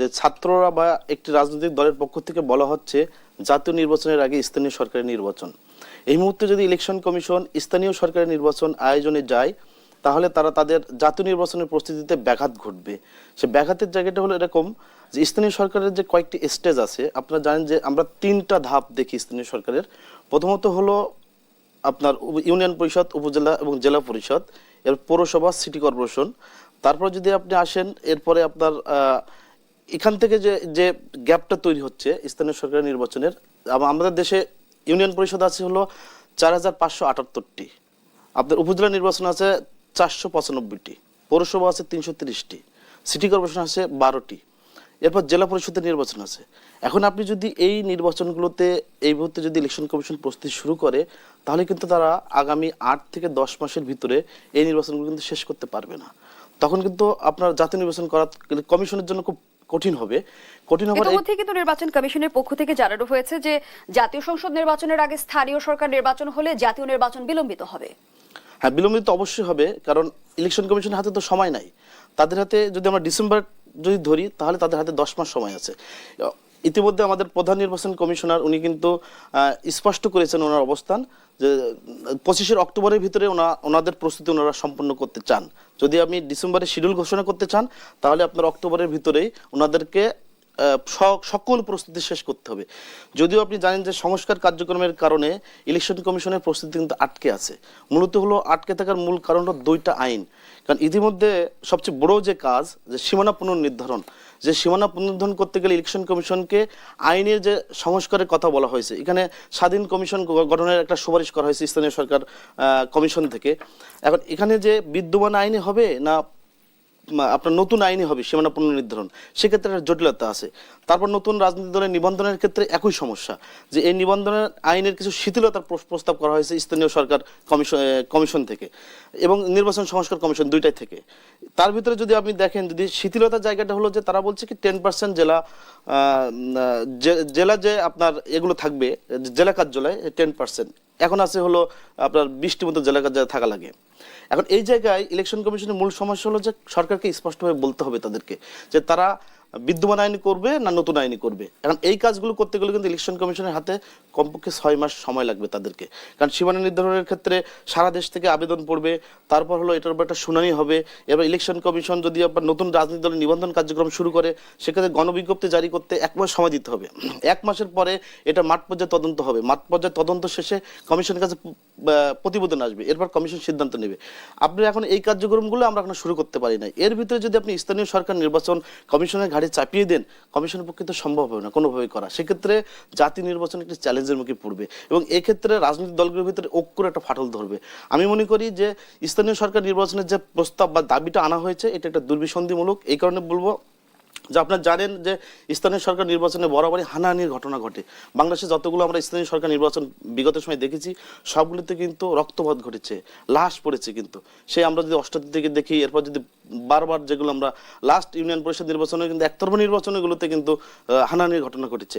যে ছাত্ররা বা একটি রাজনৈতিক দলের পক্ষ থেকে বলা হচ্ছে জাতীয় নির্বাচনের আগে স্থানীয় সরকারের নির্বাচন। এই মুহূর্তে যদি ইলেকশন কমিশন স্থানীয় সরকারের নির্বাচন আয়োজনে যায়, তাহলে তারা তাদের জাতীয় নির্বাচনের প্রস্তুতিতে ব্যাঘাত ঘটবে। সে ব্যাঘাতের জায়গাটা হলো এরকম যে স্থানীয় সরকারের যে কয়েকটি স্টেজ আছে, আপনারা জানেন যে আমরা তিনটা ধাপ দেখি স্থানীয় সরকারের। প্রথমত হলো আপনার ইউনিয়ন পরিষদ, উপজেলা এবং জেলা পরিষদ, এর পৌরসভা, সিটি কর্পোরেশন। তারপর যদি আপনি আসেন, এরপরে আপনার এখান থেকে যে যে গ্যাপটা তৈরি হচ্ছে স্থানীয় সরকার নির্বাচনের আমাদের দেশে ইউনিয়ন পরিষদ আছে হলো চার হাজার পাঁচশো আটাত্তরটি। আপনার উপজেলা নির্বাচন আছে চারশো পঁচানব্বইটি। পৌরসভা আছে তিনশো তিরিশটি। সিটি কর্পোরেশন আছে বারোটি। এরপর জেলা পরিষদের নির্বাচন আছে। এখন আপনি যদি এই নির্বাচনগুলোতে এই মুহূর্তে যদি ইলেকশন কমিশন প্রস্তুতি শুরু করে, তাহলে কিন্তু তারা আগামী আট থেকে দশ মাসের ভিতরে এই নির্বাচনগুলো কিন্তু শেষ করতে পারবে না। তখন কিন্তু আপনার জাতীয় নির্বাচন করা কমিশনের জন্য খুব কঠিন হবে। কঠিন হবার এই- ইতিমধ্যে কিন্তু নির্বাচন কমিশনের পক্ষ থেকে জানানো হয়েছে যে জাতীয় সংসদ নির্বাচনের আগে স্থানীয় সরকার নির্বাচন হলে জাতীয় নির্বাচন বিলম্বিত হবে। হ্যাঁ বিলম্বিত অবশ্যই হবে কারণ ইলেকশন কমিশনের হাতে তো সময় নাই। তাদের হাতে যদি আমরা ডিসেম্বর যদি ধরি তাহলে তাদের হাতে দশ মাস সময় আছে। ইতিমধ্যে আমাদের প্রধান নির্বাচন কমিশনার, উনি কিন্তু স্পষ্ট করেছেন ওনার অবস্থান, যে পঁচিশের অক্টোবরের ভিতরে ওনা, ওনাদের প্রস্তুতি ওনারা সম্পন্ন করতে চান। যদি আপনি ডিসেম্বরে শিডিউল ঘোষণা করতে চান, তাহলে আপনার অক্টোবরের ভিতরেই ওনাদেরকে সকল প্রস্তুতি শেষ করতে হবে। যদিও আপনি জানেন যে সংস্কার কার্যক্রমের কারণে ইলেকশন কমিশনের প্রস্তুতি কিন্তু আটকে আছে। মূলত হলো আটকে থাকার মূল কারণ হলো দুইটা আইন। কারণ ইতিমধ্যে সবচেয়ে বড় যে কাজ, যে সীমানা পুনর্নির্ধারণ, যে সীমানা পুনর্নির্ধারণ করতে গেলে ইলেকশন কমিশনকে আইনের যে সংস্কারের কথা বলা হয়েছে, এখানে স্বাধীন কমিশন গঠনের একটা সুপারিশ করা হয়েছে স্থানীয় সরকার কমিশন থেকে। এখন এখানে যে বিদ্যমান আইনে হবে না আপনার নতুন আইনে হবে, সীমানা পুনর্নির্ধারণ। সেক্ষেত্রে একটা জটিলতা আছে। তারপর নতুন রাজনৈতিক দলের নিবন্ধনের ক্ষেত্রে একই সমস্যা, যে এই নিবন্ধনের আইনের কিছু শিথিলতার প্রস- প্রস্তাব করা হয়েছে স্থানীয় সরকার কমিশন থেকে এবং নির্বাচন সংস্কার কমিশন দুইটাই থেকে। তার ভিতরে যদি আপনি দেখেন, যদি শিথিলতার জায়গাটা হলো যে তারা বলছে কি টেন পার্সেন্ট জেলা জেলা যে আপনার এগুলো থাকবে, জেলা কার্যালয় টেন পার্সেন্ট এখন আছে হলো আপনার বৃষ্টি মতো জেলা কার্যালয় থাকা লাগে। এখন এই জায়গায় ইলেকশন কমিশনের মূল সমস্যা হলো যে সরকারকে স্পষ্টভাবে বলতে হবে তাদেরকে যে তারা বিদ্যমান আইনি করবে না নতুন আইনি করবে? কারণ এই কাজগুলো করতে গেলে কিন্তু ইলেকশন কমিশনের হাতে কমপক্ষে ছয় মাস সময় লাগবে তাদেরকে। কারণ সীমানা নির্ধারণের ক্ষেত্রে সারা দেশ থেকে আবেদন পড়বে, তারপর হলো এটার উপর একটা শুনানি হবে। এবার ইলেকশন কমিশন যদি আবার নতুন রাজনৈতিক দলের নিবন্ধন কার্যক্রম শুরু করে, সেক্ষেত্রে গণবিজ্ঞপ্তি জারি করতে এক মাস সময় দিতে হবে। এক মাসের পরে এটা মাঠ পর্যায়ে তদন্ত হবে। মাঠ পর্যায়ে তদন্ত শেষে কমিশনের কাছে প্রতিবেদন আসবে। এরপর কমিশন সিদ্ধান্ত নেবে। আপনি এখন এই কার্যক্রমগুলো আমরা এখন শুরু করতে পারি না এর ভিতরে যদি আপনি স্থানীয় সরকার নির্বাচন কমিশনের ঘাড়ে চাপিয়ে দেন, কমিশনের পক্ষে তো সম্ভব হবে না, কোনোভাবেই করা। সেক্ষেত্রে জাতি নির্বাচন একটি চ্যালেঞ্জের মুখে পড়বে এবং এক্ষেত্রে রাজনৈতিক দলগুলোর ভিতরে ঐক্যর একটা ফাটল ধরবে। আমি মনে করি যে স্থানীয় সরকার নির্বাচনের যে প্রস্তাব বা দাবিটা আনা হয়েছে, এটা একটা দুর্বিসন্ধিমূলক, এই কারণে বলব যে আপনারা জানেন যে স্থানীয় সরকার নির্বাচনে বরাবরই হানাহানির ঘটনা ঘটে। বাংলাদেশে যতগুলো আমরা স্থানীয় সরকার নির্বাচন বিগত সময় দেখেছি, সবগুলিতে কিন্তু রক্তপাত ঘটেছে, লাশ পড়েছে কিন্তু। সেই আমরা যদি অষ্টাদশ থেকে দেখি, এরপর যদি বারবার যেগুলো আমরা লাস্ট ইউনিয়ন পরিষদ নির্বাচনে, কিন্তু একতরফা নির্বাচনগুলোতে কিন্তু হানাহানির ঘটনা ঘটেছে।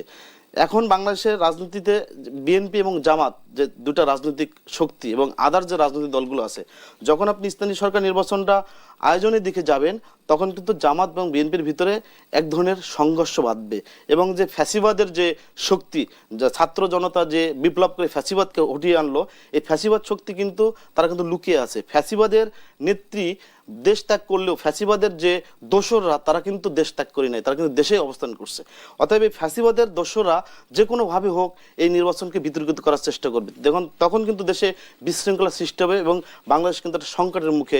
এখন বাংলাদেশের রাজনীতিতে বিএনপি এবং জামাত যে দুটা রাজনৈতিক শক্তি এবং আদার যে রাজনৈতিক দলগুলো আছে, যখন আপনি স্থানীয় সরকার নির্বাচনটা আয়োজনের দিকে যাবেন, তখন কিন্তু জামাত এবং বিএনপির ভিতরে এক ধরনের সংঘর্ষ বাঁধবে এবং যে ফ্যাসিবাদের যে শক্তি, যা ছাত্র জনতা যে বিপ্লব করে ফ্যাসিবাদকে উঠিয়ে আনলো, এই ফ্যাসিবাদ শক্তি কিন্তু তারা কিন্তু লুকিয়ে আছে। ফ্যাসিবাদের নেত্রী দেশ ত্যাগ করলেও ফ্যাসিবাদের যে দোসররা, তারা কিন্তু দেশ ত্যাগ করে নাই, তারা কিন্তু দেশে অবস্থান করছে। অতএব এই ফ্যাসিবাদের দোসররা যে কোনোভাবে হোক এই নির্বাচনকে বিতর্কিত করার চেষ্টা করবে। দেখুন, তখন কিন্তু দেশে বিশৃঙ্খলা সৃষ্টি হবে এবং বাংলাদেশ কিন্তু একটা সংকটের মুখে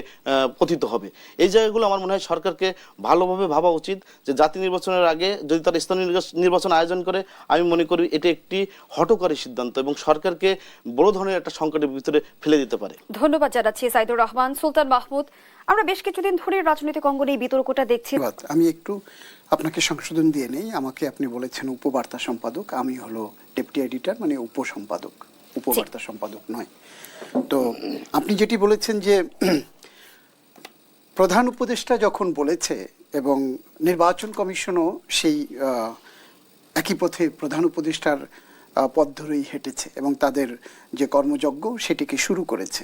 পতিত হবে। এই জায়গাগুলো আমার মনে হয় সরকারকে ভালোভাবে ভাবা উচিত যে জাতি নির্বাচনের আগে যদি তারা স্থানীয় নির্বাচন আয়োজন করে, আমি মনে করি এটি একটি হটকারী সিদ্ধান্ত এবং সরকারকে বড় ধরনের একটা সংকটের ভিতরে ফেলে দিতে পারে। ধন্যবাদ জানাচ্ছি সাইদুর রহমান, সুলতান মাহমুদ। আমরা বেশ কিছুদিন ধরে রাজনৈতিক অঙ্গনে এই বিতর্কটা দেখছি। আমি একটু আপনাকে সংশোধন দিয়ে নেই। আমাকে আপনি বলেছেন উপবার্তা সম্পাদক আমি হলো ডেপুটি এডিটর মানে উপসম্পাদক। উপবার্তা সম্পাদক নয়। তো আপনি যেটি বলেছেন যে প্রধান উপদেষ্টা যখন বলেছে এবং নির্বাচন কমিশনও সেই একই পথে প্রধান উপদেষ্টার পথ ধরেই হেঁটেছে এবং তাদের যে কর্মযজ্ঞ সেটিকে শুরু করেছে।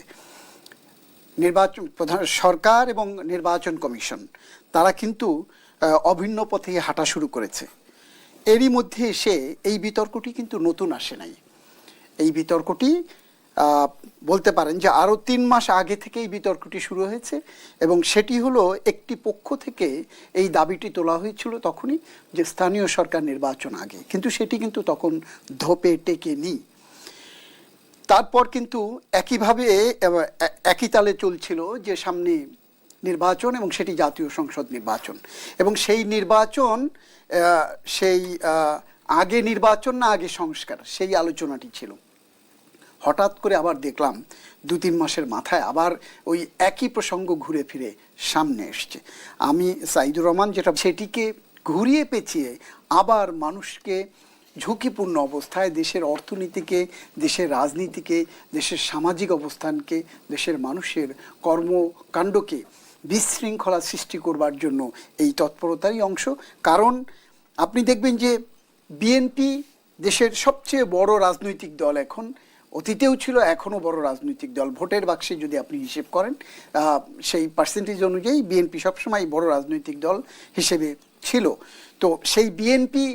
নির্বাচন প্রধান সরকার এবং নির্বাচন কমিশন, তারা কিন্তু অভিন্ন পথে হাঁটা শুরু করেছে। এরই মধ্যে এসে এই বিতর্কটি কিন্তু নতুন আসে নাই। এই বিতর্কটি বলতে পারেন যে আরও তিন মাস আগে থেকে এই বিতর্কটি শুরু হয়েছে এবং সেটি হলো একটি পক্ষ থেকে এই দাবিটি তোলা হয়েছিল তখনই যে স্থানীয় সরকার নির্বাচন আগে। কিন্তু সেটি কিন্তু তখন ধোপে টেকেনি। তারপর কিন্তু একইভাবে একই তালে চলছিল যে সামনে নির্বাচন এবং সেটি জাতীয় সংসদ নির্বাচন। এবং সেই নির্বাচন সেই আগে নির্বাচন না আগে সংস্কার, সেই আলোচনাটি ছিল। হঠাৎ করে আবার দেখলাম দু তিন মাসের মাথায় আবার ওই একই প্রসঙ্গ ঘুরে ফিরে সামনে এসছে। আমি সাইদুর রহমান যেটা, সেটিকে ঘুরিয়ে পেঁচিয়ে আবার মানুষকে ঝুঁকিপূর্ণ অবস্থায় দেশের অর্থনীতিকে, দেশের রাজনীতিকে, দেশের সামাজিক অবস্থানকে, দেশের মানুষের কর্মকাণ্ডকে বিশৃঙ্খলা সৃষ্টি করবার জন্য এই তৎপরতারই অংশ। কারণ আপনি দেখবেন যে বিএনপি দেশের সবচেয়ে বড় রাজনৈতিক দল এখন, অতীতেও ছিল, এখনও বড় রাজনৈতিক দল। ভোটের বাক্সে যদি আপনি হিসেব করেন সেই পার্সেন্টেজ অনুযায়ী বিএনপি সবসময় বড় রাজনৈতিক দল হিসেবে ছিল। তো সেই বিএনপি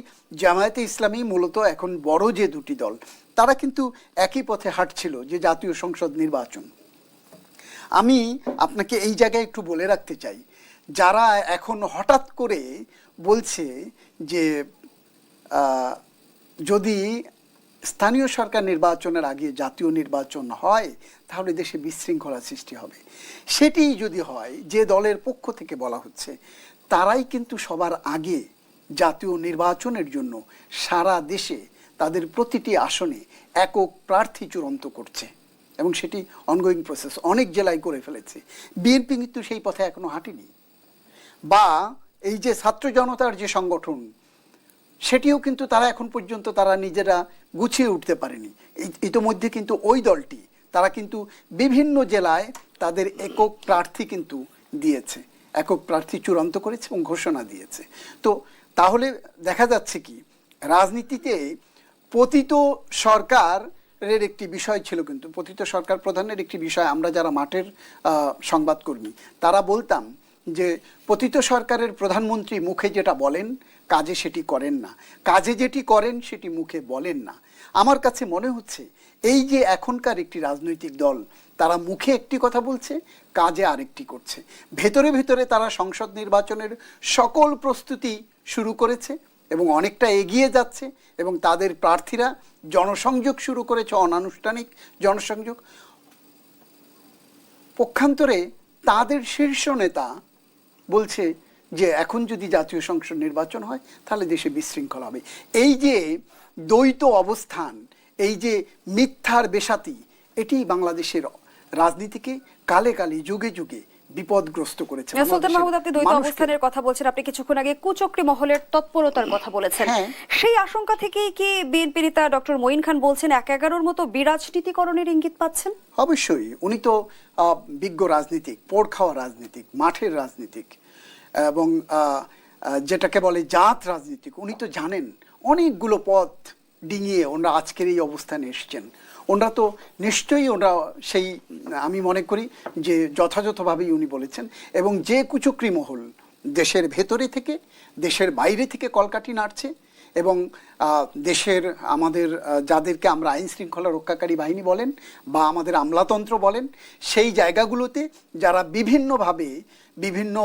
জামায়াতে ইসলামী মূলত এখন বড় যে দুটি দল, তারা কিন্তু একই পথে হাঁটছিল যে জাতীয় সংসদ নির্বাচন। আমি আপনাকে এই জায়গায় একটু বলে রাখতে চাই, যারা এখন হঠাৎ করে বলছে যে যদি স্থানীয় সরকার নির্বাচনের আগে জাতীয় নির্বাচন হয়, তাহলে দেশে বিশৃঙ্খলা সৃষ্টি হবে। সেটি যদি হয়, যে দলের পক্ষ থেকে বলা হচ্ছে, তারাই কিন্তু সবার আগে জাতীয় নির্বাচনের জন্য সারা দেশে তাদের প্রতিটি আসনে একক প্রার্থী চূড়ান্ত করছে এবং সেটি অনগোয়িং প্রসেস অনেক জেলায় করে ফেলেছে। বিএনপি কিন্তু সেই পথে এখনও হাঁটেনি। বা এই যে ছাত্র জনতার যে সংগঠন, সেটিও কিন্তু তারা এখন পর্যন্ত তারা নিজেরা গুছিয়ে উঠতে পারেনি। ইতোমধ্যে কিন্তু ওই দলটি, তারা কিন্তু বিভিন্ন জেলায় তাদের একক প্রার্থী কিন্তু দিয়েছে। একক প্রার্থী চূড়ান্ত করেছে এবং ঘোষণা দিয়েছে। তো তাহলে দেখা যাচ্ছে কি, রাজনীতিতে পতিত সরকারের একটি বিষয় ছিল কিন্তু, পতিত সরকার প্রধানের একটি বিষয়, আমরা যারা মাঠের সংবাদকর্মী, তারা বলতাম যে পতিত সরকারের প্রধানমন্ত্রী মুখে যেটা বলেন, কাজে সেটি করেন না। কাজে যেটি করেন, সেটি মুখে বলেন না। আমার কাছে মনে হচ্ছে, এই যে এখনকার একটি রাজনৈতিক দল, তারা মুখে একটি কথা বলছে, কাজে আরেকটি করছে। ভেতরে ভেতরে তারা সংসদ নির্বাচনের সকল প্রস্তুতি শুরু করেছে এবং অনেকটা এগিয়ে যাচ্ছে এবং তাদের প্রার্থীরা জনসংযোগ শুরু করেছে, অনানুষ্ঠানিক জনসংযোগ। পক্ষান্তরে তাদের শীর্ষ নেতা বলছে যে, এখন যদি জাতীয় সংসদ নির্বাচন হয়, তাহলে দেশে বিশৃঙ্খলা হবে। এই যে দ্বৈত অবস্থান, এই যে মিথ্যার বেসাতি এটি বাংলাদেশের রাজনীতিকে কালে কালে যুগে যুগে বিপদগ্রস্ত করেছে সুলতান মাহমুদ আপনি দ্বৈত অবস্থানের কথা বলছেন। আপনি কিছুক্ষণ আগে কুচক্রি মহলের তৎপরতার কথা বলেছেন। হ্যাঁ। সেই আশঙ্কা থেকেই কি বিএনপি নেতা ডক্টর মঈন খান বলছেন এক এগারোর মতো বিরাজনীতিকরণের ইঙ্গিত পাচ্ছেন? অবশ্যই। উনি তো আহ, বিজ্ঞ রাজনীতিক পোড় খাওয়া রাজনীতিক মাঠের রাজনীতিক এবং যেটাকে বলে জাত রাজনীতিক। উনি তো জানেন অনেকগুলো পথ ডিঙিয়ে ওনারা আজকের এই অবস্থানে এসছেন। ওনারা তো নিশ্চয়ই ওনারা সেই, আমি মনে করি যে যথাযথভাবেই উনি বলেছেন, এবং যে কুচক্রি মহল দেশের ভেতরে থেকে, দেশের বাইরে থেকে কলকাঠি নাড়ছে, এবং দেশের আমাদের যাদেরকে আমরা আইন শৃঙ্খলা রক্ষাকারী বাহিনী বলেন, বা আমাদের আমলাতন্ত্র বলেন, সেই জায়গাগুলোতে যারা বিভিন্নভাবে বিভিন্ন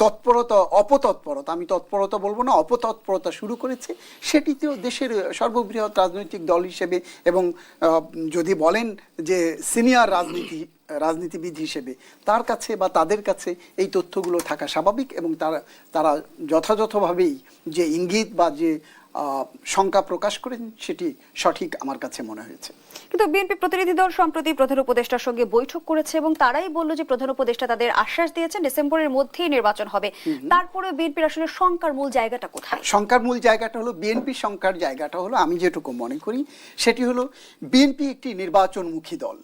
তৎপরতা, অপতৎপরতা, আমি তৎপরতা বলব না, অপতৎপরতা শুরু করেছে, সেটিতেও দেশের সর্ববৃহৎ রাজনৈতিক দল হিসেবে এবং যদি বলেন যে সিনিয়র রাজনীতি, রাজনীতিবিদ হিসেবে, তার কাছে বা তাদের কাছে এই তথ্যগুলো থাকা স্বাভাবিক এবং তারা তারা যথাযথভাবেই যে ইঙ্গিত বা যে শঙ্কা প্রকাশ করেন সেটি সঠিক আমার কাছে মনে হয়েছে। কিন্তু বিএনপি প্রতিনিধি দল সম্প্রতি প্রধান উপদেষ্টার সঙ্গে বৈঠক করেছে এবং তারাই বলল যে প্রধান উপদেষ্টা তাদের আশ্বাস দিয়েছেন ডিসেম্বরের মধ্যেই নির্বাচন হবে। তারপরে বিএনপির আসলে শঙ্কার মূল জায়গাটা কোথায়? শঙ্কার মূল জায়গাটা হলো বিএনপি শঙ্কার জায়গাটা হলো আমি যেটুকু মনে করি সেটি হলো বিএনপি একটি নির্বাচনমুখী দল।